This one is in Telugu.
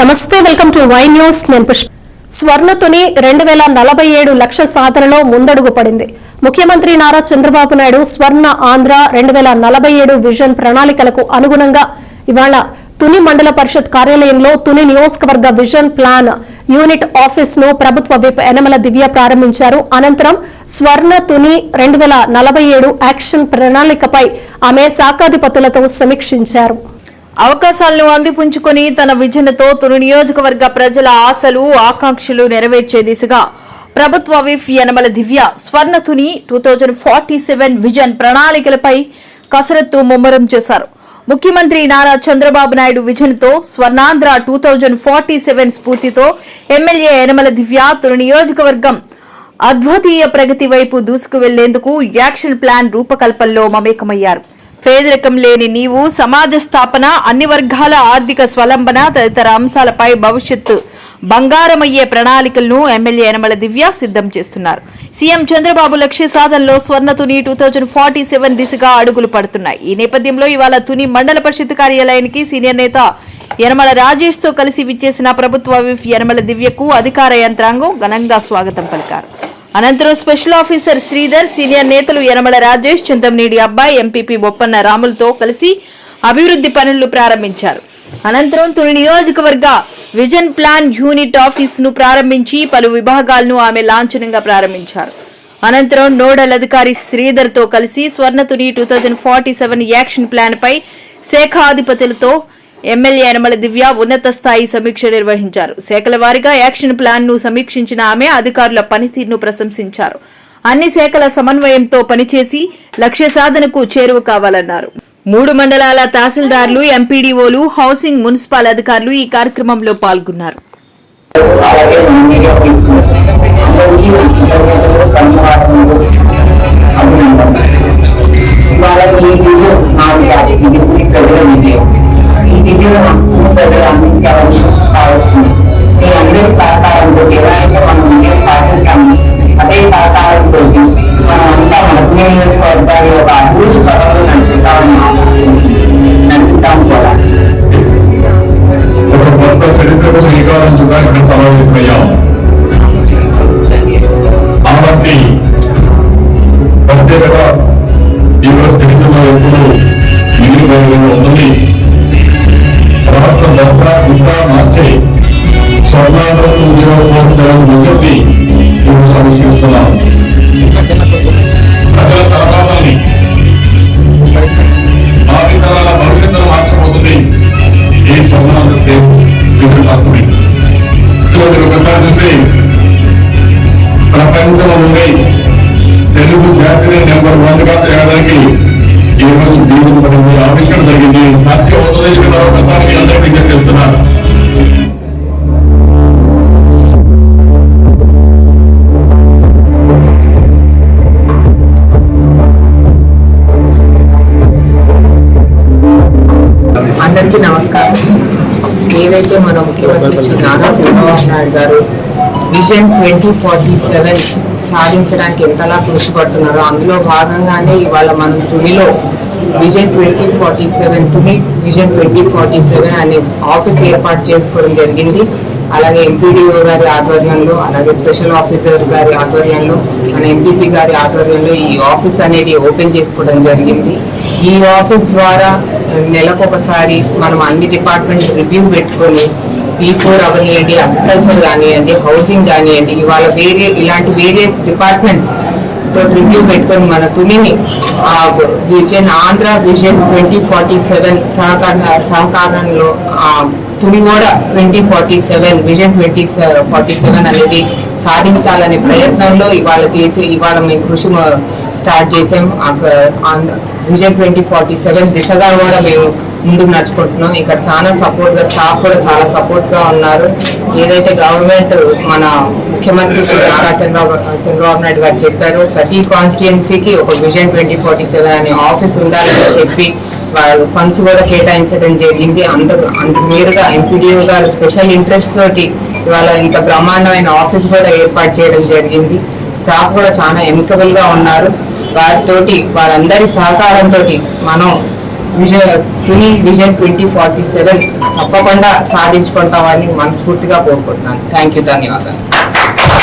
నమస్తే వెల్కమ్ టు వై న్యూస్. నేను పుష్ప. స్వర్ణతుని రెండు వేల నలభై ఏడు లక్ష సాధనలో ముందడుగు పడింది. ముఖ్యమంత్రి నారా చంద్రబాబు నాయుడు స్వర్ణ ఆంధ్ర రెండు వేల నలభై ఏడు విజన్ ప్రణాళికలకు అనుగుణంగా ఇవాళ తుని మండల పరిషత్ కార్యాలయంలో తుని నియోజకవర్గ విజన్ ప్లాన్ యూనిట్ ఆఫీస్ను ప్రభుత్వ విప్ యనమల దివ్య ప్రారంభించారు. అనంతరం స్వర్ణ తుని రెండు వేల నలభై ఏడు యాక్షన్ ప్రణాళికపై ఆమె శాఖాధిపతులతో సమీక్షించారు. అవకాశాలను అందిపుంచుకొని తన విజనతో తొలి నియోజకవర్గ ప్రజల ఆశలు ఆకాంక్షలు నెరవేర్చే దిశగా ప్రభుత్వ whip Yanamala Divya Swarna Tuni two thousand forty seven vision ప్రణాళికలపై కసరత్తు ముమ్మరం చేశారు. ముఖ్యమంత్రి Nara Chandrababu Naidu విజన్తో Swarnandhra two thousand forty seven స్ఫూర్తితో ఎమ్మెల్యే యనమల దివ్య తొలి నియోజకవర్గం అద్వితీయ ప్రగతి వైపు దూసుకు వెళ్ళేందుకు యాక్షన్ ప్లాన్ రూపకల్పనలో మమేకమయ్యారు. పేదరికం లేని నీవు సమాజ స్థాపన అన్ని వర్గాల ఆర్థిక స్వలంబన తదితర అంశాలపై భవిష్యత్తు బంగారమయ్యే ప్రణాళికలను ఎమ్మెల్యే యనమల దివ్య సిద్ధం చేస్తున్నారు. సీఎం చంద్రబాబు లక్ష్య సాధనలో Swarna Tuni two thousand forty seven దిశగా అడుగులు పడుతున్నాయి. ఈ నేపథ్యంలో ఇవాళ తుని మండల పరిషత్ కార్యాలయానికి సీనియర్ నేత యనమల రాజేష్తో కలిసి విచ్చేసిన ప్రభుత్వ విఫ్ యనమల దివ్యకు అధికార యంత్రాంగం ఘనంగా స్వాగతం పలికారు. అనంతరం స్పెషల్ ఆఫీసర్ శ్రీధర్ సీనియర్ నేతలు యనమల రాజేష్ చింతమనేడి అబ్బాయి ఎంపీపీ బొప్పన్న రాములతో కలిసి అభివృద్ధి పనులు ప్రారంభించారు. అనంతరం తొలి నియోజకవర్గ విజన్ ప్లాన్ యూనిట్ ఆఫీస్ను ప్రారంభించి పలు విభాగాలను ఆమె లాంఛనంగా ప్రారంభించారు. అనంతరం నోడల్ అధికారి శ్రీధర్తో కలిసి Swarnatuni two thousand forty seven action plan పై శాఖాధిపతులతో ఎమ్మెల్యే యనమల దివ్య ఉన్నత స్థాయి సమీక్ష నిర్వహించారు. శాఖల వారీగా యాక్షన్ ప్లాన్ను సమీక్షించిన ఆమె అధికారుల పనితీరును ప్రశంసించారు. అన్ని శాఖల సమన్వయంతో పనిచేసి లక్ష్య సాధనకు చేరువ కావాలన్నారు. మూడు మండలాల తహసీల్దార్లు ఎంపీడీఓలు హౌసింగ్ మున్సిపల్ అధికారులు ఈ కార్యక్రమంలో పాల్గొన్నారు. ఈ విజయం అందరూ ప్రజలు అందించాలని కావాల్సింది మీ అందరి సహకారంతో ఎలా అయితే మనం విజయం సాధించాము అదే సహకారంతో మనం అంతా మన నియోజకవర్గాన్ని ఒక అభివృద్ధి పదంలో నడిపిస్తామని ఆశిస్తున్నాం నడుపుతాం కూడా ఒక కొత్త చరిత్రకు శ్రీకారం చుట్టానికి ఇక్కడ సమావేశమయ్యాం కాబట్టి ప్రత్యేకత ఈ రోజు చరిత్రలో ఎప్పుడు మిగిలిపోయేలా చూడండి ఒకసారి చూస్తే ప్రపంచంలో ఉండే తెలుగు జాతిని నెంబర్ వన్గా తేడానికి ఈ ఏదైతే మన ముఖ్యమంత్రి శ్రీ నారా చంద్రబాబు నాయుడు గారు విజన్ ట్వంటీ ఫార్టీ సెవెన్ సాధించడానికి ఎంతలా కృషి పడుతున్నారో అందులో భాగంగానే ఇవాళ మనం తునిలో vision twenty forty seven Tuni vision twenty forty seven అనే ఆఫీస్ ఏర్పాటు చేసుకోవడం జరిగింది. అలాగే ఎంపీడీఓ గారి ఆధ్వర్యంలో అలాగే స్పెషల్ ఆఫీసర్ గారి ఆధ్వర్యంలో మన ఎంపీపీ గారి ఆధ్వర్యంలో ఈ ఆఫీస్ అనేది ఓపెన్ చేసుకోవడం జరిగింది. ఈ ఆఫీస్ ద్వారా నెలకొకసారి మనం అన్ని డిపార్ట్మెంట్ రివ్యూ పెట్టుకొని పీ ఫోర్ అవనియండి అగ్రికల్చర్ కానివ్వండి హౌసింగ్ కానివ్వండి ఇవాళ వేరే ఇలాంటి వేరియస్ డిపార్ట్మెంట్స్తో రివ్యూ పెట్టుకొని మన తునిని vision Andhra vision twenty forty seven సహకార సహకారంలో ఆ తుని కూడా twenty forty seven vision twenty forty seven అనేది సాధించాలనే ప్రయత్నంలో ఇవాళ చేసి ఇవాళ మేము కృషి స్టార్ట్ చేసాం. విజన్ ట్వంటీ ఫార్టీ సెవెన్ దిశగా కూడా మేము ముందుకు నడుచుకుంటున్నాం. ఇక్కడ చాలా సపోర్ట్గా స్టాఫ్ కూడా చాలా సపోర్ట్గా ఉన్నారు. ఏదైతే గవర్నమెంట్ మన ముఖ్యమంత్రి శ్రీ నారా చంద్రబాబు చంద్రబాబు నాయుడు గారు చెప్పారు ప్రతి కాన్స్టిట్యున్సీకి ఒక విజన్ ట్వంటీ ఫార్టీ సెవెన్ అనే ఆఫీస్ ఉండాలని చెప్పి వాళ్ళు ఫండ్స్ కూడా కేటాయించడం జరిగింది. అందుకు అందుకు మీరుగా ఎంపీడీఓ గారు స్పెషల్ ఇంట్రెస్ట్ తోటి ఇవాళ ఇంత బ్రహ్మాండమైన ఆఫీస్ కూడా ఏర్పాటు చేయడం జరిగింది. స్టాఫ్ కూడా చాలా ఎమికబుల్గా ఉన్నారు. వారితోటి వారందరి సహకారంతో మనం విజయ Tuni vision twenty forty seven తప్పకుండా సాధించుకుంటామని మనస్ఫూర్తిగా కోరుకుంటున్నాను. థ్యాంక్ యూ ధన్యవాదాలు.